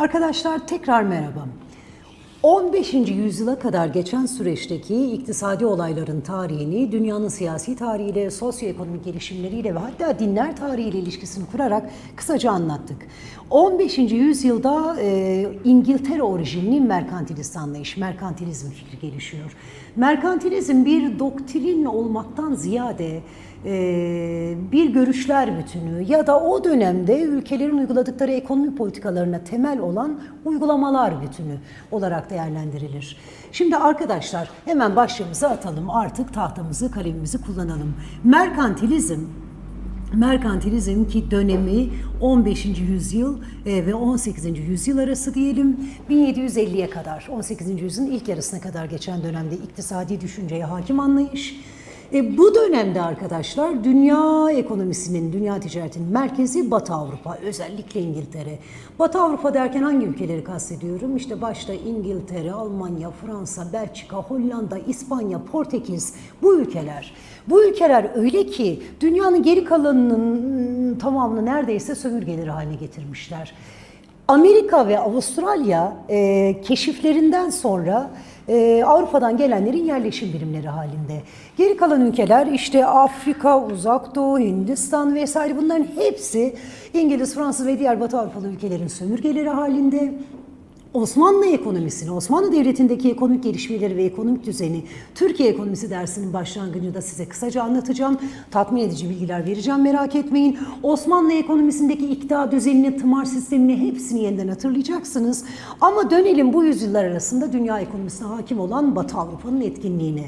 Arkadaşlar tekrar merhaba. 15. yüzyıla kadar geçen süreçteki iktisadi olayların tarihini dünyanın siyasi tarihiyle, sosyoekonomik gelişimleriyle ve hatta dinler tarihiyle ilişkisini kurarak kısaca anlattık. 15. yüzyılda e, İngiltere orijinli merkantilist anlayış, merkantilizm fikri gelişiyor. Merkantilizm bir doktrin olmaktan ziyade bir görüşler bütünü ya da o dönemde ülkelerin uyguladıkları ekonomi politikalarına temel olan uygulamalar bütünü olarak değerlendirilir. Şimdi arkadaşlar hemen başlığımızı atalım artık tahtamızı kalemimizi kullanalım. Merkantilizm Merkantilizm ki dönemi 15. yüzyıl e, ve 18. yüzyıl arası diyelim 1750'ye kadar 18. yüzyılın ilk yarısına kadar geçen dönemde iktisadi düşünceye hakim anlayış. E, bu dönemde arkadaşlar dünya ekonomisinin, dünya ticaretinin merkezi Batı Avrupa, özellikle İngiltere. Batı Avrupa derken hangi ülkeleri kastediyorum? İşte başta İngiltere, Almanya, Fransa, Belçika, Hollanda, İspanya, Portekiz bu ülkeler. Bu ülkeler öyle ki dünyanın geri kalanının tamamını neredeyse sömürgeleri haline getirmişler. Amerika ve Avustralya e, keşiflerinden sonra e, Avrupa'dan gelenlerin yerleşim birimleri halinde. Geri kalan ülkeler işte Afrika, Uzak Doğu, Hindistan vesaire bunların hepsi İngiliz, Fransız ve diğer Batı Avrupalı ülkelerin sömürgeleri halinde. Osmanlı ekonomisini, Osmanlı Devleti'ndeki ekonomik gelişmeleri ve ekonomik düzeni Türkiye ekonomisi dersinin başlangıcında size kısaca anlatacağım. Tatmin edici bilgiler vereceğim merak etmeyin. Osmanlı ekonomisindeki iktidar düzenini, tımar sistemini hepsini yeniden hatırlayacaksınız. Ama dönelim bu yüzyıllar arasında dünya ekonomisine hakim olan Batı Avrupa'nın etkinliğine.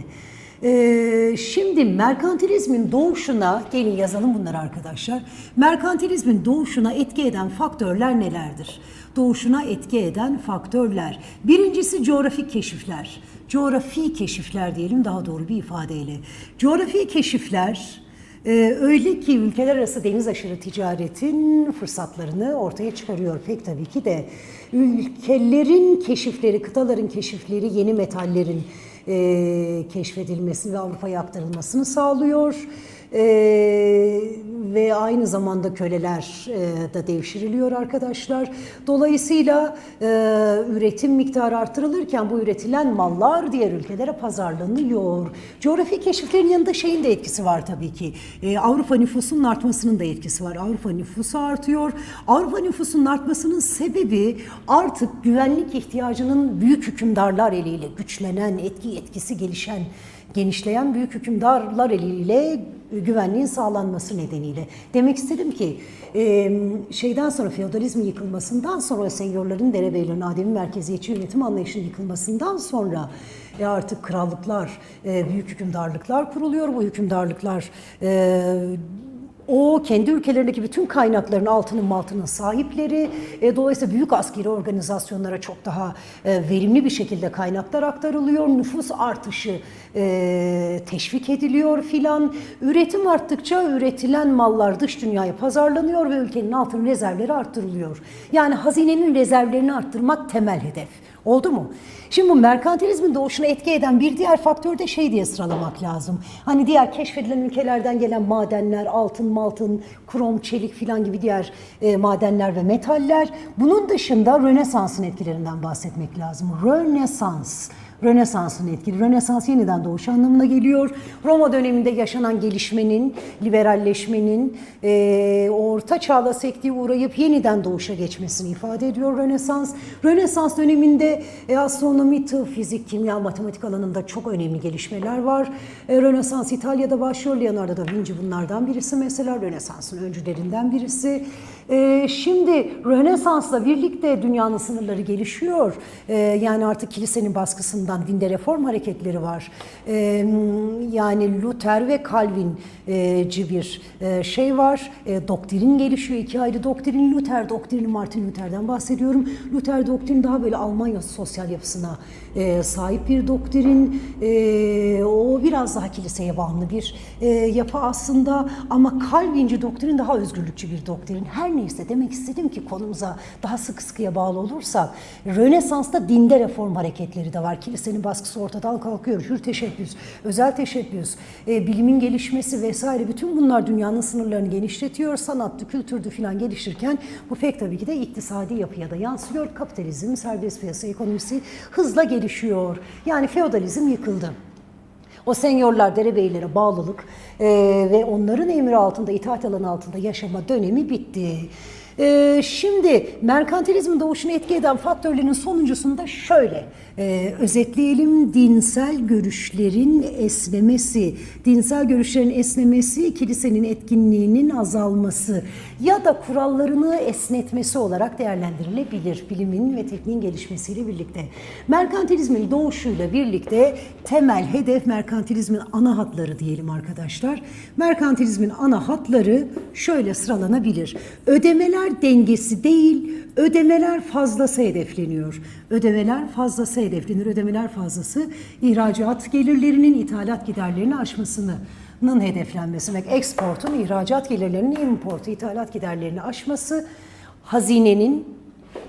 Ee, şimdi merkantilizmin doğuşuna, gelin yazalım bunları arkadaşlar. Merkantilizmin doğuşuna etki eden faktörler nelerdir? Doğuşuna etki eden faktörler. Birincisi coğrafik keşifler. Coğrafi keşifler diyelim daha doğru bir ifadeyle. Coğrafi keşifler ee, öyle ki ülkeler arası deniz aşırı ticaretin fırsatlarını ortaya çıkarıyor pek tabii ki de. Ülkelerin keşifleri, kıtaların keşifleri yeni metallerin e, keşfedilmesini ve Avrupa'ya aktarılmasını sağlıyor. E, ve aynı zamanda köleler e, da devşiriliyor arkadaşlar. Dolayısıyla e, üretim miktarı artırılırken bu üretilen mallar diğer ülkelere pazarlanıyor. Coğrafi keşiflerin yanında şeyin de etkisi var tabii ki. E, Avrupa nüfusunun artmasının da etkisi var. Avrupa nüfusu artıyor. Avrupa nüfusunun artmasının sebebi artık güvenlik ihtiyacının büyük hükümdarlar eliyle güçlenen, etki etkisi gelişen genişleyen büyük hükümdarlar eliyle güvenliğin sağlanması nedeniyle. Demek istedim ki şeyden sonra feodalizmin yıkılmasından sonra senyörlerin derebeylerin ademi merkeziyetçi yönetim anlayışının yıkılmasından sonra e artık krallıklar, büyük hükümdarlıklar kuruluyor. Bu hükümdarlıklar o kendi ülkelerindeki bütün kaynakların altının maltının sahipleri. E, dolayısıyla büyük askeri organizasyonlara çok daha e, verimli bir şekilde kaynaklar aktarılıyor. Nüfus artışı e, teşvik ediliyor filan. Üretim arttıkça üretilen mallar dış dünyaya pazarlanıyor ve ülkenin altın rezervleri arttırılıyor. Yani hazinenin rezervlerini arttırmak temel hedef. Oldu mu? Şimdi bu merkantilizmin doğuşuna etki eden bir diğer faktör de şey diye sıralamak lazım. Hani diğer keşfedilen ülkelerden gelen madenler, altın, maltın, krom, çelik filan gibi diğer e, madenler ve metaller. Bunun dışında Rönesans'ın etkilerinden bahsetmek lazım. Rönesans. Rönesans'ın etkili. Rönesans yeniden doğuş anlamına geliyor. Roma döneminde yaşanan gelişmenin, liberalleşmenin e, orta çağda sekteye uğrayıp yeniden doğuşa geçmesini ifade ediyor Rönesans. Rönesans döneminde e, astronomi, tıp, fizik, kimya, matematik alanında çok önemli gelişmeler var. E, Rönesans İtalya'da başlıyor. Leonardo da Vinci bunlardan birisi mesela. Rönesans'ın öncülerinden birisi. E, şimdi Rönesans'la birlikte dünyanın sınırları gelişiyor. E, yani artık kilisenin baskısından dinde reform hareketleri var. E, yani Luther ve Calvin'ci bir e, şey var. E, doktrin gelişiyor. iki ayrı doktrin. Luther doktrini Martin Luther'den bahsediyorum. Luther doktrin daha böyle Almanya sosyal yapısına e, sahip bir doktrin. E, o biraz daha kiliseye bağımlı bir e, yapı aslında ama Calvinci doktrin daha özgürlükçü bir doktrin. Her neyse demek istedim ki konumuza daha sıkı sıkıya bağlı olursak Rönesans'ta dinde reform hareketleri de var. Kilise kilisenin baskısı ortadan kalkıyor. Hür teşebbüs, özel teşebbüs, e, bilimin gelişmesi vesaire bütün bunlar dünyanın sınırlarını genişletiyor. Sanattı, kültürdü filan gelişirken bu pek tabii ki de iktisadi yapıya da yansıyor. Kapitalizm, serbest piyasa ekonomisi hızla gelişiyor. Yani feodalizm yıkıldı. O senyorlar, derebeylere bağlılık e, ve onların emri altında, itaat alanı altında yaşama dönemi bitti. E, şimdi merkantilizmin doğuşunu etki eden faktörlerin sonuncusunda şöyle e, özetleyelim. Dinsel görüşlerin esnemesi, dinsel görüşlerin esnemesi kilisenin etkinliğinin azalması ya da kurallarını esnetmesi olarak değerlendirilebilir bilimin ve tekniğin gelişmesiyle birlikte. Merkantilizmin doğuşuyla birlikte temel hedef merkantilizmin ana hatları diyelim arkadaşlar. Merkantilizmin ana hatları şöyle sıralanabilir. Ödemeler dengesi değil, ödemeler fazlası hedefleniyor. Ödemeler fazlası hedeflenir. Ödemeler fazlası ihracat gelirlerinin ithalat giderlerini aşmasının hedeflenmesi. Demek eksportun ihracat gelirlerinin importu, ithalat giderlerini aşması hazinenin,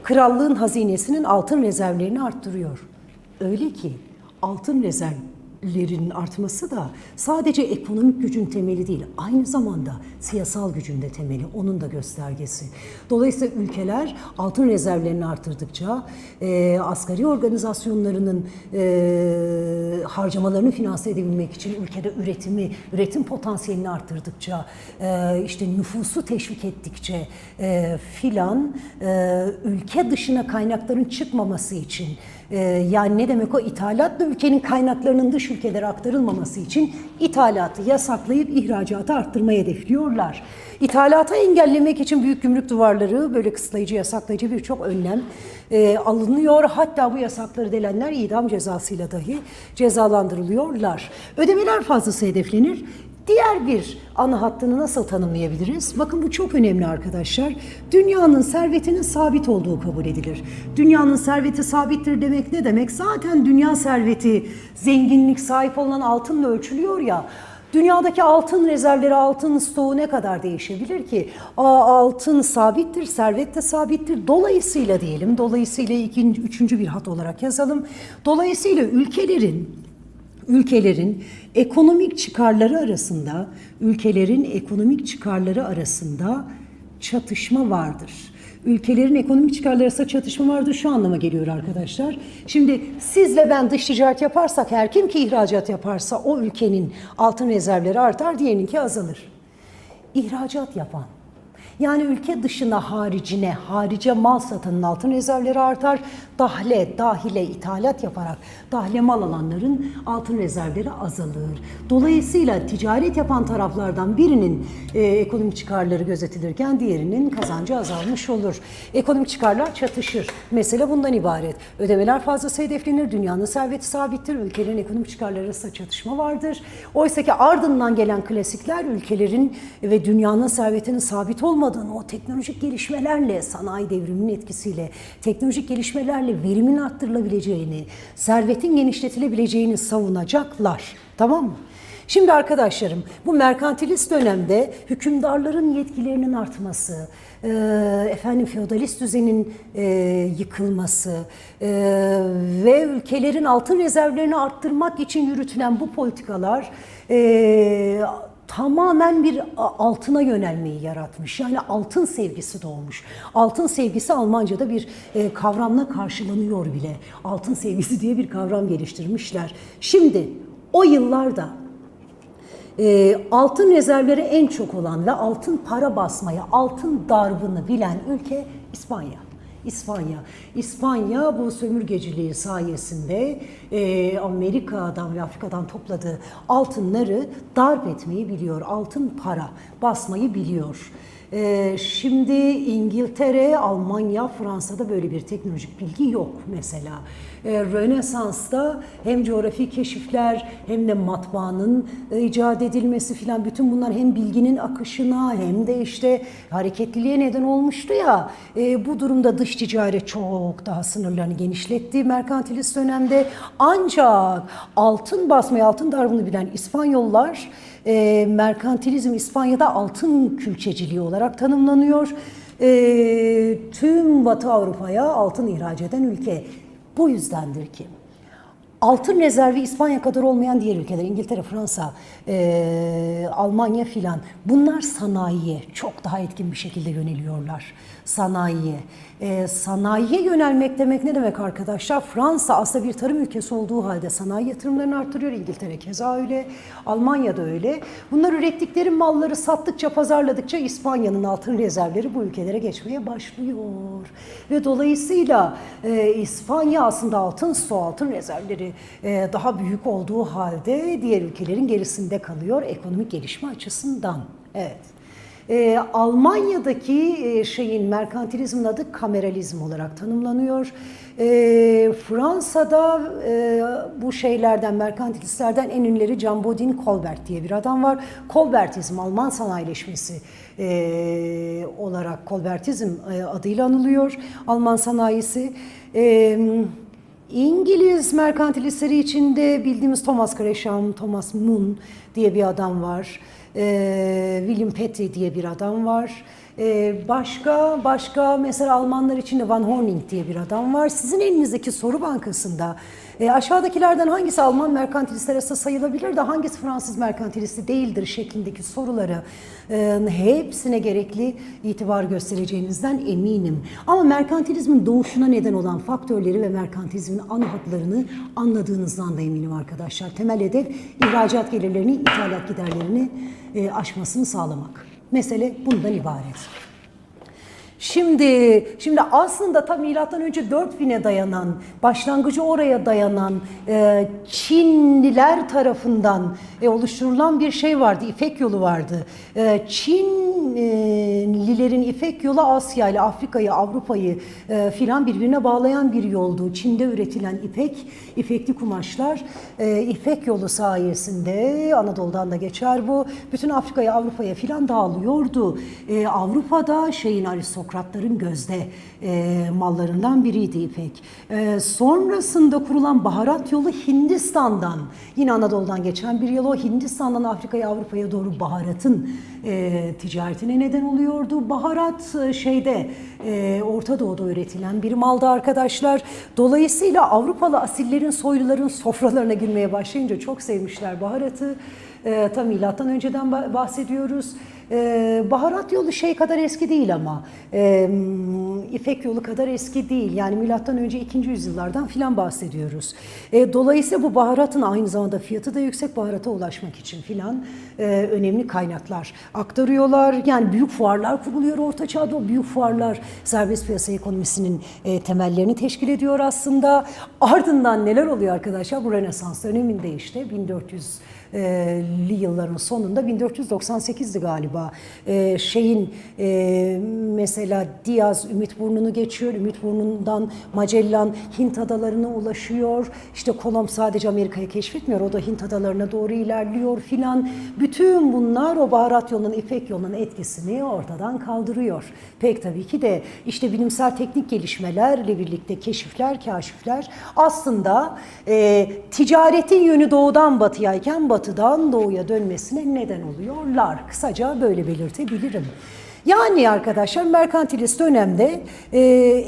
krallığın hazinesinin altın rezervlerini arttırıyor. Öyle ki altın rezervlerinin artması da sadece ekonomik gücün temeli değil, aynı zamanda siyasal gücün de temeli, onun da göstergesi. Dolayısıyla ülkeler altın rezervlerini artırdıkça, e, asgari organizasyonlarının e, harcamalarını finanse edebilmek için ülkede üretimi, üretim potansiyelini arttırdıkça, e, işte nüfusu teşvik ettikçe e, filan e, ülke dışına kaynakların çıkmaması için ee, yani ne demek o ithalatla ülkenin kaynaklarının dış ülkelere aktarılmaması için ithalatı yasaklayıp ihracatı arttırmayı hedefliyorlar. İthalatı engellemek için büyük gümrük duvarları böyle kısıtlayıcı yasaklayıcı birçok önlem e, alınıyor. Hatta bu yasakları delenler idam cezasıyla dahi cezalandırılıyorlar. Ödemeler fazlası hedeflenir. Diğer bir ana hattını nasıl tanımlayabiliriz? Bakın bu çok önemli arkadaşlar. Dünyanın servetinin sabit olduğu kabul edilir. Dünyanın serveti sabittir demek ne demek? Zaten dünya serveti zenginlik sahip olunan altınla ölçülüyor ya. Dünyadaki altın rezervleri, altın stoğu ne kadar değişebilir ki? Aa, altın sabittir, servet de sabittir. Dolayısıyla diyelim, dolayısıyla ikinci, üçüncü bir hat olarak yazalım. Dolayısıyla ülkelerin ülkelerin ekonomik çıkarları arasında ülkelerin ekonomik çıkarları arasında çatışma vardır. Ülkelerin ekonomik çıkarları arasında çatışma vardır şu anlama geliyor arkadaşlar. Şimdi sizle ben dış ticaret yaparsak her kim ki ihracat yaparsa o ülkenin altın rezervleri artar diğerininki azalır. İhracat yapan yani ülke dışına haricine, harice mal satanın altın rezervleri artar. Dahle, dahile ithalat yaparak dahle mal alanların altın rezervleri azalır. Dolayısıyla ticaret yapan taraflardan birinin e, ekonomik çıkarları gözetilirken diğerinin kazancı azalmış olur. Ekonomik çıkarlar çatışır. Mesele bundan ibaret. Ödemeler fazlası hedeflenir. Dünyanın serveti sabittir. Ülkelerin ekonomik çıkarları arasında çatışma vardır. Oysa ki ardından gelen klasikler ülkelerin ve dünyanın servetinin sabit olmadığını, o teknolojik gelişmelerle, sanayi devriminin etkisiyle, teknolojik gelişmelerle verimin arttırılabileceğini, servetin genişletilebileceğini savunacaklar. Tamam mı? Şimdi arkadaşlarım bu merkantilist dönemde hükümdarların yetkilerinin artması, e, efendim feodalist düzenin e, yıkılması e, ve ülkelerin altın rezervlerini arttırmak için yürütülen bu politikalar e, tamamen bir altına yönelmeyi yaratmış. Yani altın sevgisi doğmuş. Altın sevgisi Almanca'da bir e, kavramla karşılanıyor bile. Altın sevgisi diye bir kavram geliştirmişler. Şimdi o yıllarda e, altın rezervleri en çok olan ve altın para basmayı, altın darbını bilen ülke İspanya. İspanya. İspanya bu sömürgeciliği sayesinde e, Amerika'dan ve Afrika'dan topladığı altınları darp etmeyi biliyor. Altın para basmayı biliyor. E, şimdi İngiltere, Almanya, Fransa'da böyle bir teknolojik bilgi yok mesela. E, Rönesans'ta hem coğrafi keşifler hem de matbaanın e, icat edilmesi filan bütün bunlar hem bilginin akışına hem de işte hareketliliğe neden olmuştu ya. E, bu durumda dış ticaret çok daha sınırlarını genişletti merkantilist dönemde. Ancak altın basmayı, altın darbını bilen İspanyollar e, merkantilizm İspanya'da altın külçeciliği olarak tanımlanıyor. E, tüm Batı Avrupa'ya altın ihraç eden ülke. Bu yüzdendir ki altın rezervi İspanya kadar olmayan diğer ülkeler, İngiltere, Fransa, e, Almanya filan bunlar sanayiye çok daha etkin bir şekilde yöneliyorlar. Sanayiye. E, sanayiye yönelmek demek ne demek arkadaşlar? Fransa aslında bir tarım ülkesi olduğu halde sanayi yatırımlarını artırıyor. İngiltere keza öyle. Almanya da öyle. Bunlar ürettikleri malları sattıkça, pazarladıkça İspanya'nın altın rezervleri bu ülkelere geçmeye başlıyor. Ve dolayısıyla e, İspanya aslında altın su, altın rezervleri e, daha büyük olduğu halde diğer ülkelerin gerisinde kalıyor ekonomik gelişme açısından. Evet. E, Almanya'daki şeyin merkantilizmin adı kameralizm olarak tanımlanıyor. E, Fransa'da e, bu şeylerden, merkantilistlerden en ünleri Jean Bodin Colbert diye bir adam var. Colbertizm, Alman sanayileşmesi e, olarak Colbertizm e, adıyla anılıyor. Alman sanayisi. E, İngiliz merkantilistleri içinde bildiğimiz Thomas Gresham, Thomas Moon diye bir adam var. Ee, William Petty diye bir adam var. Ee, başka başka mesela Almanlar için de Van Horning diye bir adam var. Sizin elinizdeki soru bankasında e, aşağıdakilerden hangisi Alman merkantilist arasında sayılabilir de hangisi Fransız merkantilisti değildir şeklindeki soruları e, hepsine gerekli itibar göstereceğinizden eminim. Ama merkantilizmin doğuşuna neden olan faktörleri ve merkantilizmin ana hatlarını anladığınızdan da eminim arkadaşlar. Temel hedef ihracat gelirlerini, ithalat giderlerini e, aşmasını sağlamak. Mesele bundan ibaret. Şimdi şimdi aslında tam milattan önce 4000'e dayanan, başlangıcı oraya dayanan e, Çinliler tarafından e, oluşturulan bir şey vardı, İpek yolu vardı. E, Çinlilerin İpek yolu Asya ile Afrika'yı, Avrupa'yı e, filan birbirine bağlayan bir yoldu. Çin'de üretilen ipek, ipekli kumaşlar e, İpek yolu sayesinde Anadolu'dan da geçer bu. Bütün Afrika'ya, Avrupa'ya filan dağılıyordu. E, Avrupa'da şeyin aristokratların gözde e, mallarından biriydi ipek. E, sonrasında kurulan baharat yolu Hindistan'dan, yine Anadolu'dan geçen bir yol o Hindistan'dan Afrika'ya, Avrupa'ya doğru baharatın e, ticaretine neden oluyordu. Baharat e, şeyde e, Orta Doğu'da üretilen bir maldı arkadaşlar. Dolayısıyla Avrupalı asillerin, soyluların sofralarına girmeye başlayınca çok sevmişler baharatı. E, tam milattan önceden ba- bahsediyoruz. E, baharat yolu şey kadar eski değil ama e, İpek yolu kadar eski değil. Yani milattan önce 2. yüzyıllardan filan bahsediyoruz. E, dolayısıyla bu baharatın aynı zamanda fiyatı da yüksek baharata ulaşmak için filan e, önemli kaynaklar aktarıyorlar. Yani büyük fuarlar kuruluyor Orta Çağ'da. O büyük fuarlar serbest piyasa ekonomisinin e, temellerini teşkil ediyor aslında. Ardından neler oluyor arkadaşlar? Bu Rönesans döneminde işte 1400 li yılların sonunda 1498'di galiba. Ee, şeyin e, mesela Diaz Ümitburnu'nu geçiyor. Ümitburnu'ndan Magellan Hint adalarına ulaşıyor. İşte Kolomb sadece Amerika'yı keşfetmiyor. O da Hint adalarına doğru ilerliyor filan. Bütün bunlar o baharat yolunun, İpek yolunun etkisini ortadan kaldırıyor. Pek tabii ki de işte bilimsel teknik gelişmelerle birlikte keşifler, kaşifler aslında e, ticaretin yönü doğudan batıyayken batıdan doğuya dönmesine neden oluyorlar. Kısaca böyle belirtebilirim. Yani arkadaşlar merkantilist dönemde e,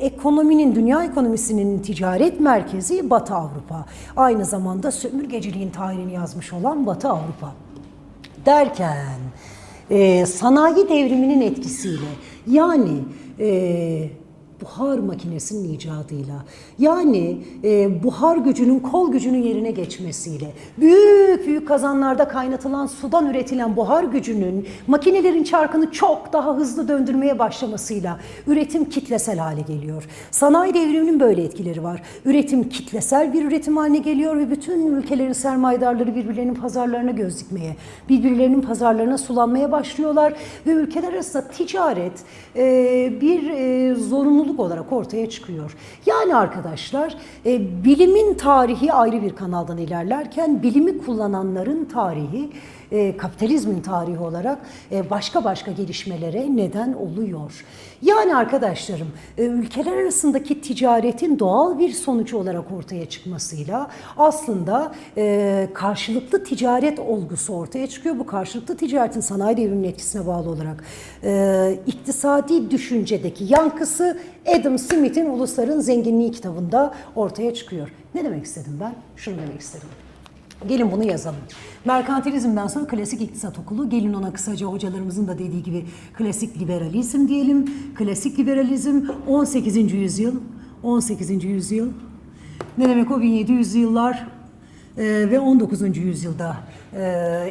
ekonominin, dünya ekonomisinin ticaret merkezi Batı Avrupa. Aynı zamanda sömürgeciliğin tarihini yazmış olan Batı Avrupa. Derken e, sanayi devriminin etkisiyle yani e, buhar makinesinin icadıyla yani e, buhar gücünün kol gücünün yerine geçmesiyle büyük büyük kazanlarda kaynatılan sudan üretilen buhar gücünün makinelerin çarkını çok daha hızlı döndürmeye başlamasıyla üretim kitlesel hale geliyor. Sanayi devriminin böyle etkileri var. Üretim kitlesel bir üretim haline geliyor ve bütün ülkelerin sermayedarları birbirlerinin pazarlarına göz dikmeye, birbirlerinin pazarlarına sulanmaya başlıyorlar ve ülkeler arasında ticaret e, bir e, zorunluluk olarak ortaya çıkıyor. Yani arkadaşlar e, bilimin tarihi ayrı bir kanaldan ilerlerken bilimi kullananların tarihi e, kapitalizmin tarihi olarak e, başka başka gelişmelere neden oluyor. Yani arkadaşlarım e, ülkeler arasındaki ticaretin doğal bir sonucu olarak ortaya çıkmasıyla aslında e, karşılıklı ticaret olgusu ortaya çıkıyor. Bu karşılıklı ticaretin sanayi devriminin etkisine bağlı olarak e, iktisadi düşüncedeki yankısı Adam Smith'in Ulusların Zenginliği kitabında ortaya çıkıyor. Ne demek istedim ben? Şunu demek istedim. Gelin bunu yazalım. Merkantilizmden sonra klasik iktisat okulu. Gelin ona kısaca hocalarımızın da dediği gibi klasik liberalizm diyelim. Klasik liberalizm 18. yüzyıl. 18. yüzyıl. Ne demek o 1700 yıllar e, ve 19. yüzyılda e,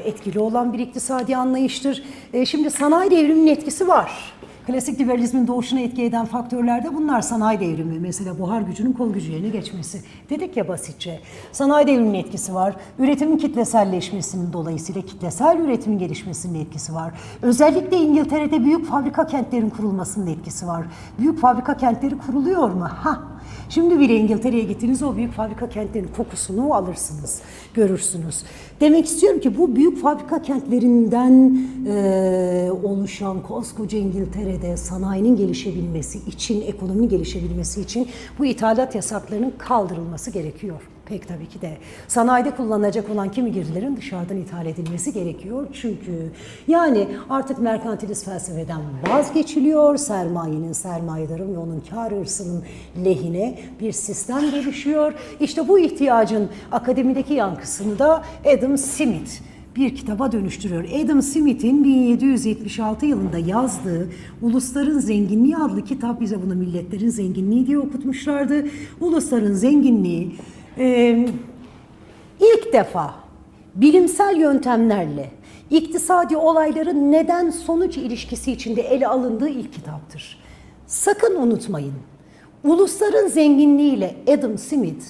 etkili olan bir iktisadi anlayıştır. E, şimdi sanayi devriminin etkisi var. Klasik liberalizmin doğuşuna etki eden faktörler de bunlar. Sanayi devrimi, mesela buhar gücünün kol gücü yerine geçmesi. Dedik ya basitçe. Sanayi devriminin etkisi var. Üretimin kitleselleşmesinin dolayısıyla kitlesel üretimin gelişmesinin etkisi var. Özellikle İngiltere'de büyük fabrika kentlerin kurulmasının etkisi var. Büyük fabrika kentleri kuruluyor mu? Ha. Şimdi bile İngiltere'ye gittiniz o büyük fabrika kentlerin kokusunu alırsınız, görürsünüz. Demek istiyorum ki bu büyük fabrika kentlerinden e, oluşan koskoca İngiltere'de sanayinin gelişebilmesi için, ekonominin gelişebilmesi için bu ithalat yasaklarının kaldırılması gerekiyor. Pek tabii ki de. Sanayide kullanılacak olan kimi girdilerin dışarıdan ithal edilmesi gerekiyor. Çünkü yani artık merkantilist felsefeden vazgeçiliyor. Sermayenin, sermayedarın ve onun kar hırsının lehine bir sistem gelişiyor. İşte bu ihtiyacın akademideki yankısını da Adam Smith bir kitaba dönüştürüyor. Adam Smith'in 1776 yılında yazdığı Ulusların Zenginliği adlı kitap bize bunu milletlerin zenginliği diye okutmuşlardı. Ulusların zenginliği ee, ilk defa bilimsel yöntemlerle iktisadi olayların neden sonuç ilişkisi içinde ele alındığı ilk kitaptır. Sakın unutmayın. Ulusların zenginliğiyle Adam Smith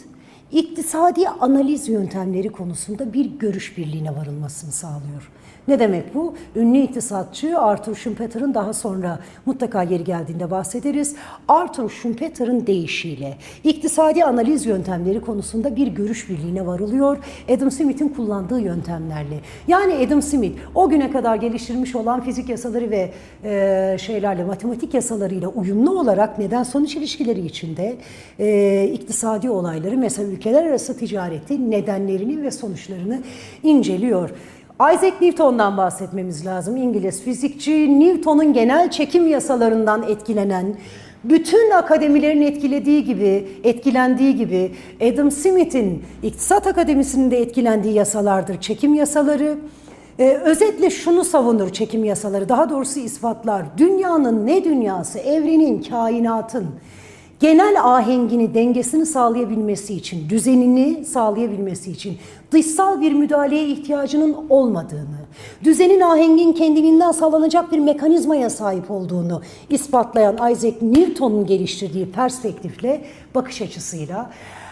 iktisadi analiz yöntemleri konusunda bir görüş birliğine varılmasını sağlıyor. Ne demek bu? Ünlü iktisatçı Arthur Schumpeter'ın daha sonra mutlaka yeri geldiğinde bahsederiz. Arthur Schumpeter'ın deyişiyle iktisadi analiz yöntemleri konusunda bir görüş birliğine varılıyor. Adam Smith'in kullandığı yöntemlerle. Yani Adam Smith o güne kadar geliştirmiş olan fizik yasaları ve e, şeylerle matematik yasalarıyla uyumlu olarak neden sonuç ilişkileri içinde e, iktisadi olayları mesela ülkeler arası ticareti nedenlerini ve sonuçlarını inceliyor. Isaac Newton'dan bahsetmemiz lazım. İngiliz fizikçi Newton'un genel çekim yasalarından etkilenen, bütün akademilerin etkilediği gibi, etkilendiği gibi Adam Smith'in İktisat Akademisi'nin de etkilendiği yasalardır çekim yasaları. Ee, özetle şunu savunur çekim yasaları, daha doğrusu ispatlar. Dünyanın ne dünyası, evrenin, kainatın genel ahengini, dengesini sağlayabilmesi için, düzenini sağlayabilmesi için dışsal bir müdahaleye ihtiyacının olmadığını, düzenin ahengin kendiliğinden sağlanacak bir mekanizmaya sahip olduğunu ispatlayan Isaac Newton'un geliştirdiği perspektifle, bakış açısıyla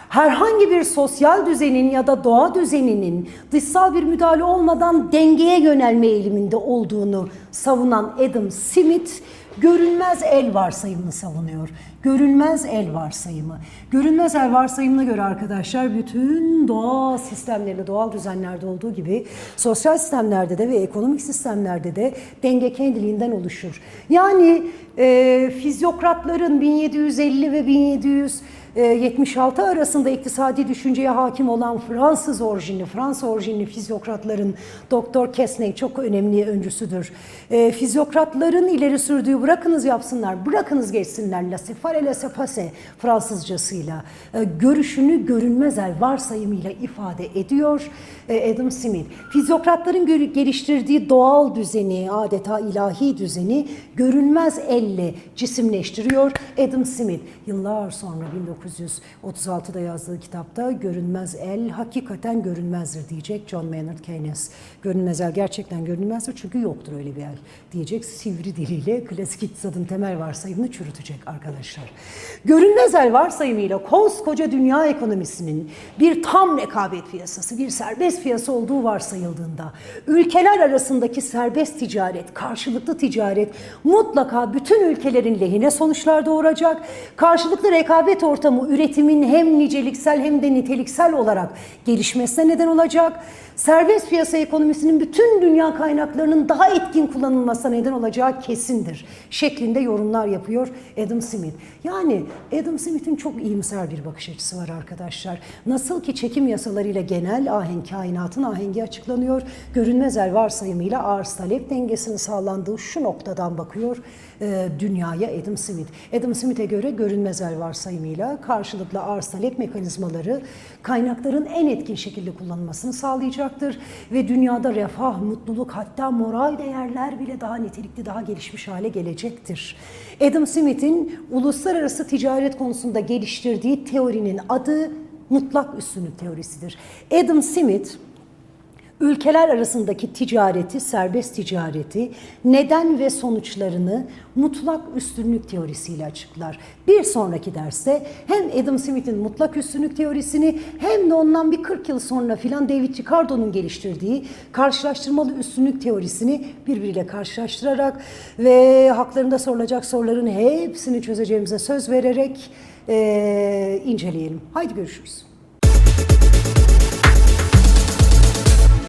herhangi bir sosyal düzenin ya da doğa düzeninin dışsal bir müdahale olmadan dengeye yönelme eğiliminde olduğunu savunan Adam Smith, görünmez el varsayımını savunuyor. Görünmez el varsayımı. Görünmez el varsayımına göre arkadaşlar bütün doğal sistemlerinde, doğal düzenlerde olduğu gibi sosyal sistemlerde de ve ekonomik sistemlerde de denge kendiliğinden oluşur. Yani e, fizyokratların 1750 ve 1700 76 arasında iktisadi düşünceye hakim olan Fransız orijinli, Fransa orijinli fizyokratların Doktor Kesney çok önemli öncüsüdür. E, fizyokratların ileri sürdüğü bırakınız yapsınlar, bırakınız geçsinler, laissez faire laissez passer Fransızcasıyla e, görüşünü görünmez el varsayımıyla ifade ediyor Adam Smith. Fizyokratların geliştirdiéi doğal düzeni, adeta ilahi düzeni görünmez elle cisimleştiriyor Adam Smith. Yıllar sonra 1936'da yazdığı kitapta görünmez el hakikaten görünmezdir diyecek John Maynard Keynes. Görünmez el gerçekten görünmezdir çünkü yoktur öyle bir el diyecek sivri diliyle klasik iktisadın temel varsayımını çürütecek arkadaşlar. Görünmez el varsayımıyla koskoca dünya ekonomisinin bir tam rekabet piyasası, bir serbest piyasa olduğu varsayıldığında ülkeler arasındaki serbest ticaret, karşılıklı ticaret mutlaka bütün ülkelerin lehine sonuçlar doğuracak. Karşılıklı rekabet ortamı üretimin hem niceliksel hem de niteliksel olarak gelişmesine neden olacak. Serbest piyasa ekonomisinin bütün dünya kaynaklarının daha etkin kullanılmasına neden olacağı kesindir. Şeklinde yorumlar yapıyor Adam Smith. Yani Adam Smith'in çok iyimser bir bakış açısı var arkadaşlar. Nasıl ki çekim yasalarıyla genel ahenk kainatın ahengi açıklanıyor. Görünmez el varsayımıyla arz talep dengesinin sağlandığı şu noktadan bakıyor e, dünyaya Adam Smith. Adam Smith'e göre görünmez el varsayımıyla karşılıklı arz talep mekanizmaları kaynakların en etkin şekilde kullanılmasını sağlayacaktır ve dünyada refah, mutluluk hatta moral değerler bile daha nitelikli, daha gelişmiş hale gelecektir. Adam Smith'in uluslararası ticaret konusunda geliştirdiği teorinin adı mutlak üstünlük teorisidir. Adam Smith ülkeler arasındaki ticareti, serbest ticareti, neden ve sonuçlarını mutlak üstünlük teorisiyle açıklar. Bir sonraki derste hem Adam Smith'in mutlak üstünlük teorisini hem de ondan bir 40 yıl sonra filan David Ricardo'nun geliştirdiği karşılaştırmalı üstünlük teorisini birbiriyle karşılaştırarak ve haklarında sorulacak soruların hepsini çözeceğimize söz vererek eee inceleyelim. Haydi görüşürüz.